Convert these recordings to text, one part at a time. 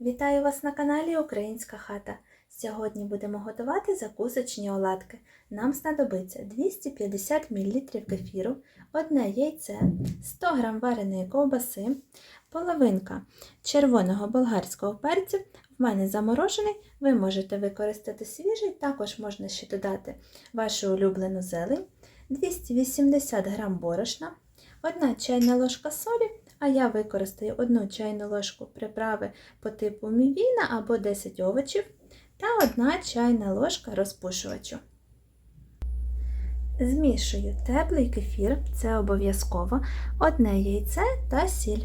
Вітаю вас на каналі Українська хата. Сьогодні будемо готувати закусочні оладки. Нам знадобиться 250 мл кефіру, одне яйце, 100 г вареної ковбаси, половинка червоного болгарського перцю. В мене заморожений, ви можете використати свіжий, також можна ще додати вашу улюблену зелень, 280 г борошна, 1 чайна ложка солі, а я використаю 1 чайну ложку приправи по типу мівіна або 10 овочів та 1 чайна ложка розпушувачу. Змішую теплий кефір, це обов'язково, одне яйце та сіль.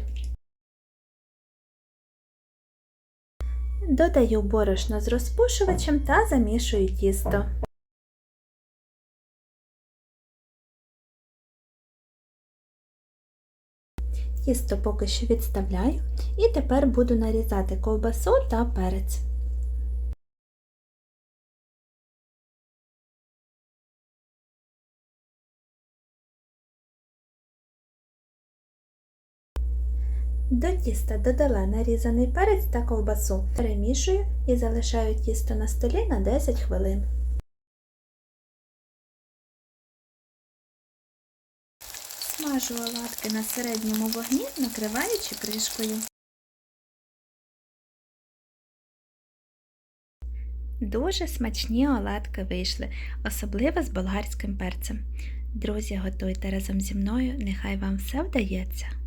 Додаю борошно з розпушувачем та замішую тісто. Тісто поки що відставляю і тепер буду нарізати ковбасу та перець. До тіста додала нарізаний перець та ковбасу. Перемішую і залишаю тісто на столі на 10 хвилин. Смажу оладки на середньому вогні, накриваючи кришкою. Дуже смачні оладки вийшли, особливо з болгарським перцем. Друзі, готуйте разом зі мною, нехай вам все вдається.